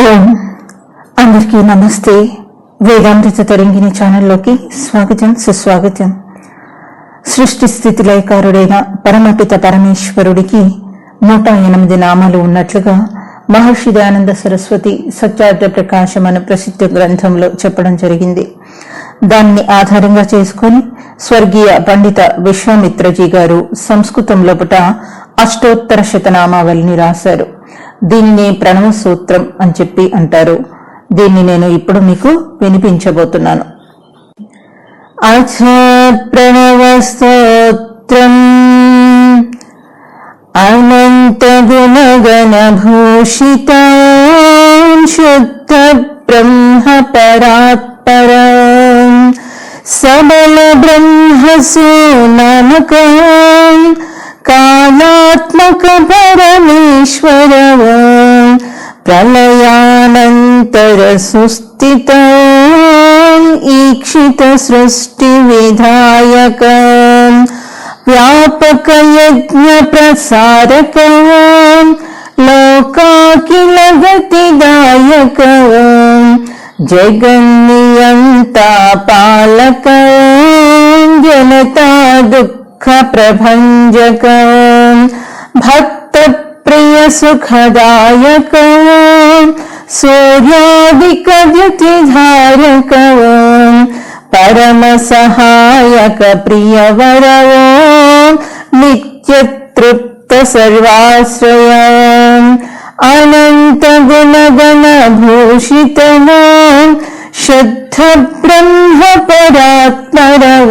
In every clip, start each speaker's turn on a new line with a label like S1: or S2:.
S1: ఓం అందరికీ నమస్తే వేదాంత తరంగిణి ఛానల్లోకి స్వాగతం సుస్వాగతం సృష్టి స్థితి లయకారుడైన పరమపిత పరమేశ్వరుడికి నూట ఎనిమిది నామాలు ఉన్నట్లుగా మహర్షి దయానంద సరస్వతి సత్యార్థ ప్రకాశం అనే ప్రసిద్ధ గ్రంథంలో చెప్పడం జరిగింది దాన్ని ఆధారంగా చేసుకుని స్వర్గీయ పండిత విశ్వామిత్రజీ గారు సంస్కృతం లోపట అష్టోత్తర శతనామావళిని రాశారు దీనిని ప్రణవ సూత్రం అని చెప్పి అంటారు దీన్ని నేను ఇప్పుడు మీకు వినిపించబోతున్నాను అచ ప్రణవ స్తోత్రం అనంత గుణగణభూషితాం శుద్ధ బ్రహ్మ పరాత్పర సబల బ్రహ్మ సూనమకం కాలాత్మక పరమేశ్వరవ ప్రళయానంతర సుస్థిత ఈక్షిత సృష్టి విధాయక వ్యాపక యజ్ఞ ప్రసారక లోకాకిల గతిదాయక జగన్నియంత పాలక జనతా దుఃఖ प्रभंजक भक्त प्रिय सर्वाश्रय अनंत गुण परमसहायक भूषित शुद्ध ब्रह्म शुद्धब्रह्मपरात्मरव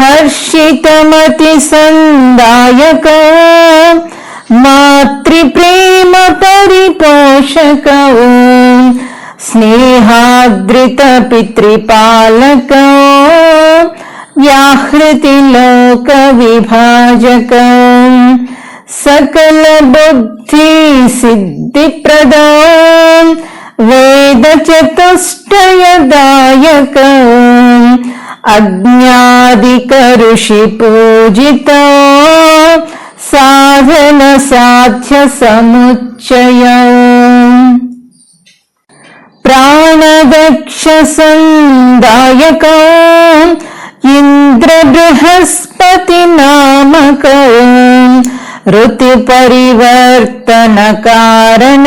S1: परिपोषक हर्षितमतिसन्दायक मातृप्रेमपरिपोषक सिद्धि व्याहृतिलोकविभाजक वेद वेदचतुष्टयदायक अग्न्यादिकऋषि पूजिता साधनसाध्यसमुच्चय प्राणभक्षसन्दायक इन्द्रबृहस्पतिनामक ऋतुपरिवर्तनकारण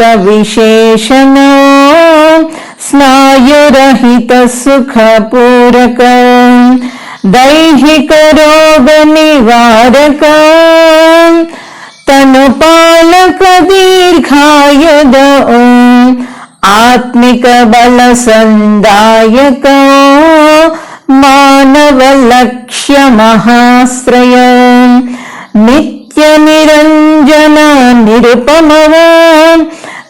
S1: चित्तविशेषनो स्नायुरहितसुखपूरक दैहिकरोगनिवारक तनुपालकदीर्घायद आत्मिकबलसन्दायक मानवलक्ष्यमहाश्रय नित्यनिरञ्जना निरुपमवान्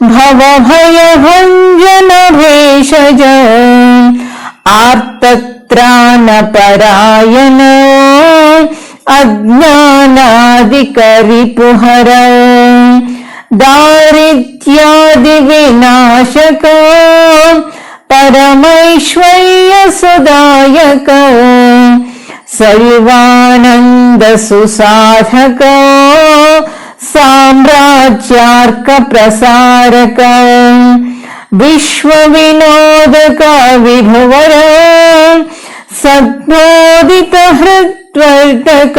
S1: भवभयभञ्जनभेषज आर्तत्रा न अज्ञानादिकरिपुहर दारिद्यादिविनाशक परमैश्वर्यसदायक सर्वानन्दसुसाधक साम्राज्यार्क प्रसारक विश्वविनोदक विभुवर सद्वादित हृत्वर्तक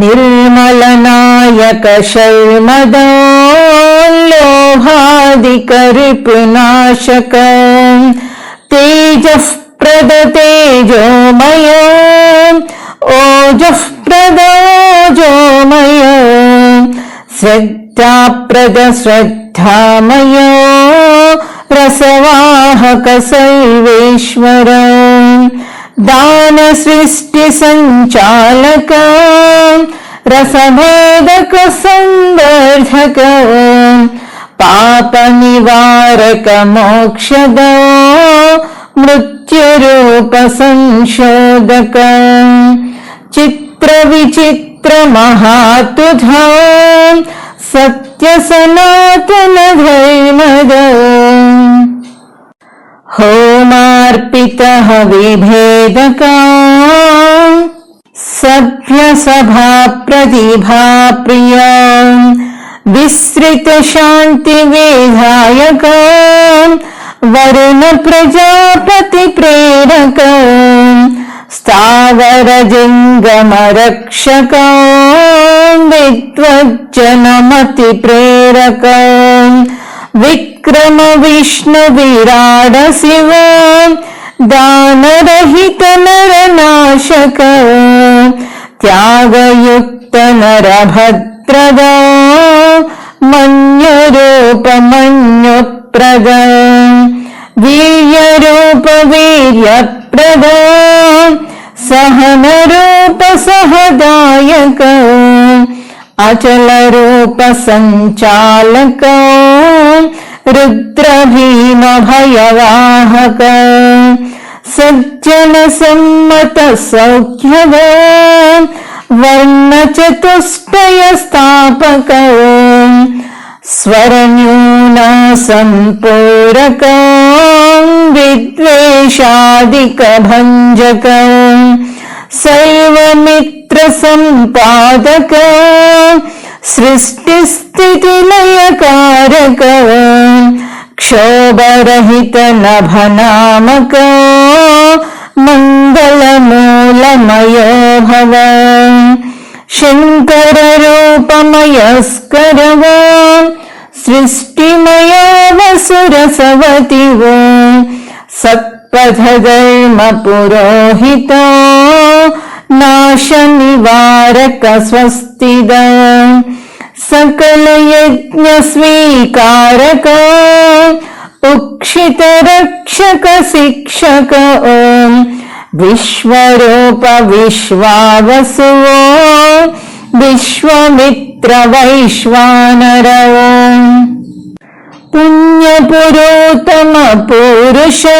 S1: निर्मलनायकशैमदाल्लोहादिकरिपुनाशक तेजः प्रदतेजोमय रसवाहक दान सृष्टि संवर्धक पाप निवारक मोक्षद रसभेदकसंवर्धक संशोधक चित्र विचित्र मित्र महातुझा सत्य सनातन विभेद होमार्पित सभ्य सभा प्रतिभा प्रिया विस्तृत शांति विधायक वरुण प्रजापति प्रेरक सागरजिङ्गमरक्षका वित्वज्जनमतिप्रेरक विक्रमविष्णुविराडसिव दानरहितनरनाशक त्यागयुक्त नरभद्रदा मन्युरूपमन्युप्रदा वीर्यरूपवीर्यप्रदा सहनरूप सहदायकौ अचलरूप सञ्चालकौ रुद्रभीमभयवाहक सज्जनसम्मत सौख्यभौ स्वरन्यूना सम्पूरका विद्वेषादिकभञ्जक सर्वमित्रसम्पादक सृष्टिस्थितिलयकारक क्षोभरहितनभनामक मङ्गलमूलमयो भव शङ्कररूपमयस्करवो सृष्टिमया वसुरसवतिवो सत्पथधर्मपुरोहितो नाशनिवारक स्वस्तिद सकलयज्ञस्वीकारक उक्षितरक्षक शिक्षक ॐ विश्वरूप विश्वावसुवो विश्वमित्र वैश्वानरवो पुण्यपुरोतम पुरुषो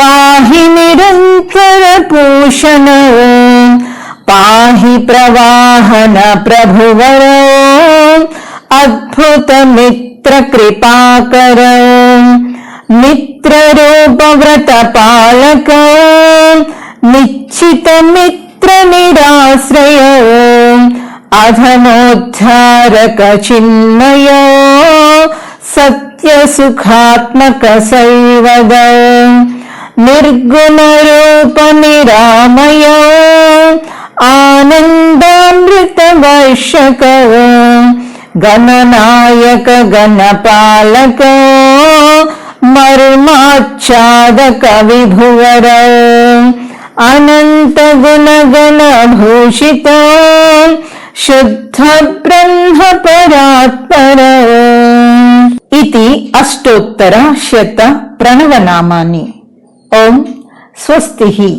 S1: पाहि निरन्तर पूषणो पाहि प्रवाहन प्रभुवरो अद्भुतमित्रकृपाकरो మిత్రరూపవ్రత పాలక నిశ్చిత మిత్ర నిరాశ్రయ అధనోద్ధారక చిన్మయ సత్యసుఖాత్మక సైవద నిర్గుణ రూప నిరామయ ఆనందామృత వైషక గణనాయక గణపాలక మరుమాచ్ఛాదక విభువర అనంత గుణగణ భూషిత శుద్ధ బ్రహ్మ పరాత్పర ఇది అష్టోత్తర శత ప్రణవనామాన్ని ఓం స్వస్తి